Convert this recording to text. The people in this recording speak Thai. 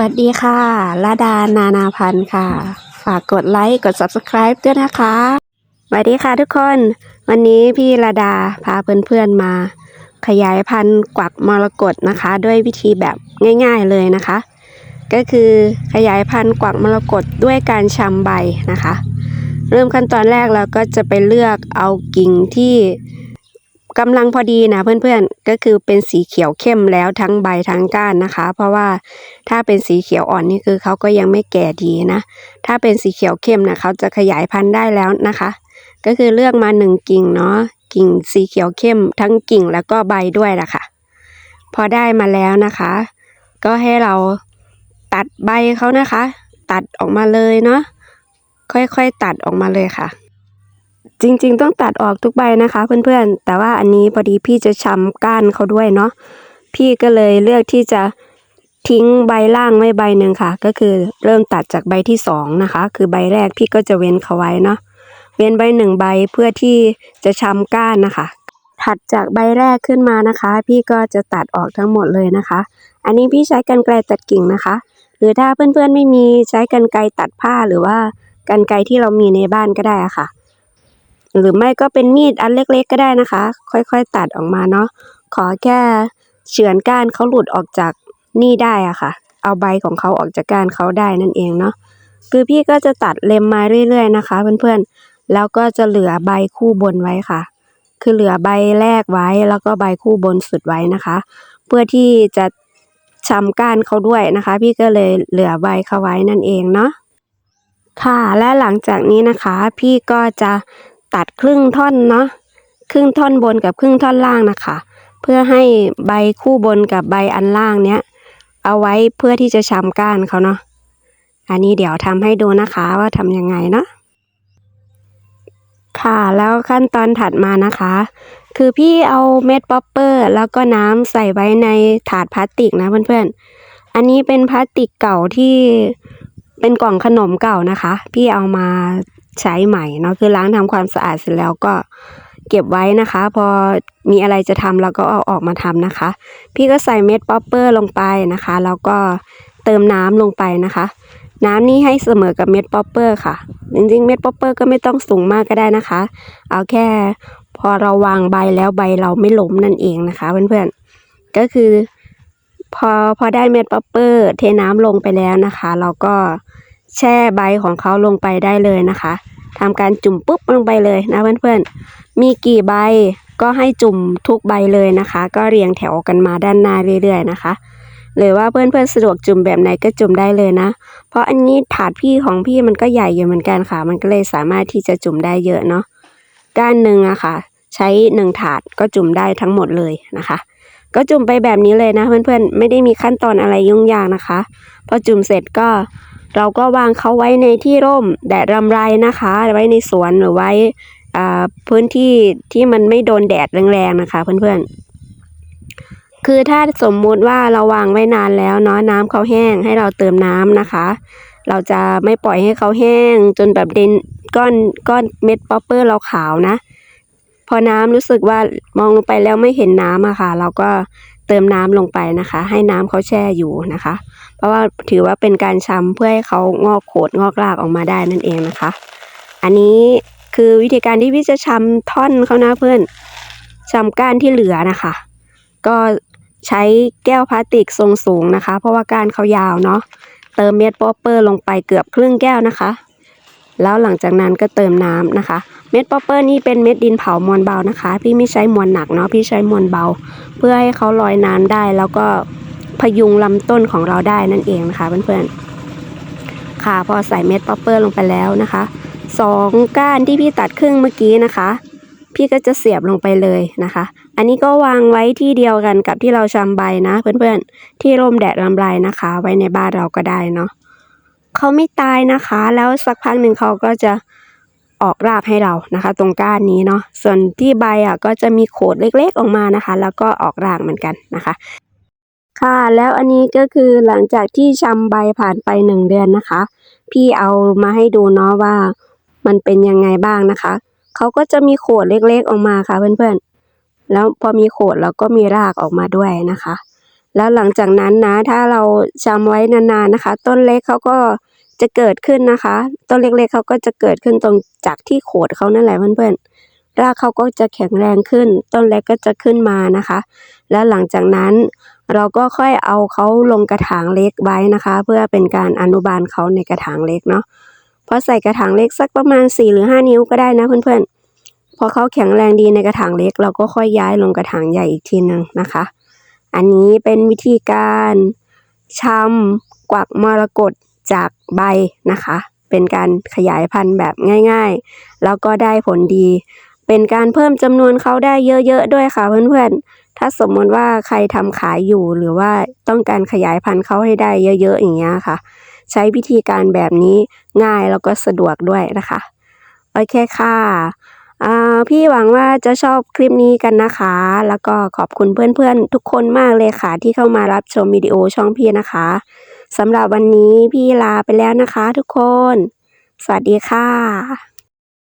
วัสดีค่ะลาดานานาพันธ์ค่ะ ฝากกดไลค์กด subscribe ด้วยนะคะสวัสดีค่ะทุกคน วันนี้พี่ลาดาพาเพื่อนๆมา ขยายพันธุ์กวักมรกตนะคะ ด้วยวิธีแบบง่ายๆเลยนะคะ ก็คือขยายพันธุ์กวักมรกตด้วยการชำใบนะคะ เริ่มขั้นตอนแรกเราก็จะไปเลือกเอากิ่งที่ กำลังพอดีนะเพื่อนๆ ก็คือเป็นสีเขียวเข้มแล้วทั้งใบทั้งก้านนะคะ เพราะว่าถ้าเป็นสีเขียวอ่อนนี่คือเขาก็ยังไม่แก่ดีนะ ถ้าเป็นสีเขียวเข้มนะเขาจะขยายพันธุ์ได้แล้วนะคะ ก็คือเลือกมาหนึ่งกิ่งเนาะกิ่งสีเขียวเข้ม ทั้งกิ่งแล้วก็ใบด้วยละค่ะพอได้มาแล้วนะคะ ก็ให้เราตัดใบเขานะคะ ตัดออกมาเลยเนาะค่อยๆตัดออกมาเลยค่ะ จริงๆ ต้องตัดออกทุกใบนะคะเพื่อนๆ แต่ว่าอันนี้พอดีพี่จะช้ำก้านเขาด้วยเนาะพี่ก็เลยเลือกที่จะทิ้งใบล่างไว้ใบหนึ่งค่ะ ก็คือเริ่มตัดจากใบที่สองนะคะ คือใบแรกพี่ก็จะเว้นเขาไว้เนาะเว้นใบหนึ่งใบเพื่อที่จะช้ำก้านนะคะ ถัดจากใบแรกขึ้นมานะคะ พี่ก็จะตัดออกทั้งหมดเลยนะคะ อันนี้พี่ใช้กรรไกรตัดกิ่งนะคะ หรือถ้าเพื่อนๆไม่มีใช้กรรไกรตัดผ้าหรือว่ากรรไกรที่เรามีในบ้านก็ได้ะค่ะ หรือไม่ก็เป็นมีดอันเล็กๆก็ได้นะคะ ค่อยๆตัดออกมาเนาะขอแค่เฉือนก้านเขาหลุดออกจากนี่ได้อะค่ะ เอาใบของเขาออกจากก้านเขาได้นั่นเองเนาะคือพี่ก็จะตัดเล็มมาเรื่อยๆนะคะ เพื่อนๆแล้วก็จะเหลือใบคู่บนไว้ค่ะ คือเหลือใบแรกไว้แล้วก็ใบคู่บนสุดไว้นะคะ เพื่อที่จะชำก้านเขาด้วยนะคะ พี่ก็เลยเหลือใบเขาไว้นั่นเองเนาะค่ะและหลังจากนี้นะคะ พี่ก็จะ ตัดครึ่งท่อนเนาะครึ่งท่อนบนกับครึ่งท่อนล่างนะคะ เพื่อให้ใบคู่บนกับใบอันล่างเนี้ยเอาไว้เพื่อที่จะชำก้านเขาเนาะอันนี้เดี๋ยวทำให้ดูนะคะว่าทำยังไงเนาะค่ะแล้วขั้นตอนถัดมานะคะ คือพี่เอาเม็ดป๊อปเปอร์แล้วก็น้ำใส่ไว้ในถาดพลาสติกนะเพื่อนๆ อันนี้เป็นพลาสติกเก่าที่เป็นกล่องขนมเก่านะคะ พี่เอามา ใช้ใหม่เนาะคือล้างทำความสะอาดเสร็จแล้วก็เก็บไว้นะคะ พอมีอะไรจะทำเราก็เอาออกมาทำนะคะ พี่ก็ใส่เม็ดป๊อปเปอร์ลงไปนะคะ แล้วก็เติมน้ำลงไปนะคะ น้ำนี้ให้เสมอกับเม็ดป๊อปเปอร์ค่ะ จริงๆ เม็ดป๊อปเปอร์ก็ไม่ต้องสูงมากก็ได้นะคะ เอาแค่พอเราวางใบแล้วใบเราไม่ล้มนั่นเองนะคะ เพื่อนๆก็คือพอพอได้เม็ดป๊อปเปอร์ เทน้ำลงไปแล้วนะคะ เราก็ แช่ใบของเขาลงไปได้เลยนะคะทำการจุ่มปุ๊บลงไปเลยนะเพื่อนๆ มีกี่ใบก็ให้จุ่มทุกใบเลยนะคะ ก็เรียงแถวกันมาด้านหน้าเรื่อยๆนะคะ หรือว่าเพื่อนๆสะดวกจุ่มแบบไหนก็จุ่มได้เลยนะ เพราะอันนี้ถาดพี่ของพี่มันก็ใหญ่อยู่เหมือนกันค่ะ มันก็เลยสามารถที่จะจุ่มได้เยอะเนาะก้านหนึ่งอะค่ะ ใช้หนึ่งถาดก็จุ่มได้ทั้งหมดเลยนะคะก็จุ่มไปแบบนี้เลยนะเพื่อนๆ ไม่ได้มีขั้นตอนอะไรยุ่งยากนะคะ พอจุ่มเสร็จก็ เราก็วางเขาไว้ในที่ร่มแดดรำไรนะคะ ไว้ในสวนหรือไว้พื้นที่ที่มันไม่โดนแดดแรงๆนะคะ เพื่อนๆ คือถ้าสมมุติว่าเราวางไว้นานแล้วเนาะน้ำเขาแห้งให้เราเติมน้ำนะคะ เราจะไม่ปล่อยให้เขาแห้งจนแบบเดนก้อนก้อนเม็ดป๊อปเปอร์เราขาวนะ พอน้ำรู้สึกว่ามองลงไปแล้วไม่เห็นน้ำอะค่ะ เราก็เติมน้ำลงไปนะคะ ให้น้ำเขาแช่อยู่นะคะ เพราะว่าถือว่าเป็นการชำเพื่อให้เขางอกโขดงอกรากออกมาได้นั่นเองนะคะ อันนี้คือวิธีการที่พี่จะชำท่อนเขานะเพื่อนชำก้านที่เหลือนะคะ ก็ใช้แก้วพลาสติกทรงสูงนะคะ เพราะว่าก้านเขายาวเนาะเติมเม็ดป๊อปเปอร์ลงไปเกือบครึ่งแก้วนะคะ แล้วหลังจากนั้นก็เติมน้ำนะคะ เม็ดป๊อปเปอร์นี่เป็นเม็ดดินเผามวลเบานะคะ พี่ไม่ใช้มวลหนักเนาะพี่ใช้มวลเบา เพื่อให้เขาลอยน้ำได้ แล้วก็พยุงลำต้นของเราได้นั่นเองนะคะเพื่อนๆค่ะพอใส่เม็ดป๊อปเปอร์ลงไปแล้วนะคะสองก้านที่พี่ตัดครึ่งเมื่อกี้นะคะ พี่ก็จะเสียบลงไปเลยนะคะ อันนี้ก็วางไว้ที่เดียวกันกับที่เราชำใบนะ เพื่อนๆที่ร่มแดดลำไรนะคะ ไว้ในบ้านเราก็ได้เนาะเขาไม่ตายนะคะ แล้วสักพักหนึ่งเขาก็จะ ออกรากให้เรานะคะ ตรงก้านนี้เนาะส่วนที่ใบอะก็จะมีโขดเล็กๆออกมานะคะ แล้วก็ออกรากเหมือนกันนะคะ ค่ะแล้วอันนี้ก็คือหลังจากที่ชำใบผ่านไปหนึ่งเดือนนะคะ พี่เอามาให้ดูเนาะว่ามันเป็นยังไงบ้างนะคะเขาก็จะมีโขดเล็กๆออกมาค่ะเพื่อนๆ แล้วพอมีโขดแล้วก็มีรากออกมาด้วยนะคะ แล้วหลังจากนั้นนะถ้าเราจำไว้นานๆนะคะ ต้นเล็กเขาก็ จะเกิดขึ้นนะคะ ต้นเล็กๆเขาก็จะเกิดขึ้นตรงจากที่โขดเขานั่นแหละเพื่อนๆรากเขาก็จะแข็งแรงขึ้น ต้นเล็กก็จะขึ้นมานะคะ แล้วหลังจากนั้นเราก็ค่อยเอาเขาลงกระถางเล็กไว้นะคะ เพื่อเป็นการอนุบาลเขาในกระถางเล็กเนาะพอใส่กระถางเล็กสักประมาณ 4 หรือ 5 นิ้วก็ได้นะเพื่อนๆ พอเขาแข็งแรงดีในกระถางเล็ก เราก็ค่อยย้ายลงกระถางใหญ่อีกทีหนึ่งนะคะ อันนี้เป็นวิธีการชำกวักมรกต จากใบนะคะ เป็นการขยายพันธุ์แบบง่ายๆ แล้วก็ได้ผลดี เป็นการเพิ่มจำนวนเขาได้เยอะๆด้วยค่ะเพื่อนๆ ถ้าสมมติว่าใครทำขายอยู่หรือว่าต้องการขยายพันธุ์เขาให้ได้เยอะๆอย่างเงี้ยค่ะ ใช้วิธีการแบบนี้ง่ายแล้วก็สะดวกด้วยนะคะ โอเคค่ะพี่หวังว่าจะชอบคลิปนี้กันนะคะ แล้วก็ขอบคุณเพื่อนๆ ทุกคนมากเลยค่ะ ที่เข้ามารับชมวิดีโอช่องพี่นะคะ สำหรับวันนี้พี่ลาไปแล้วนะคะทุกคน สวัสดีค่ะ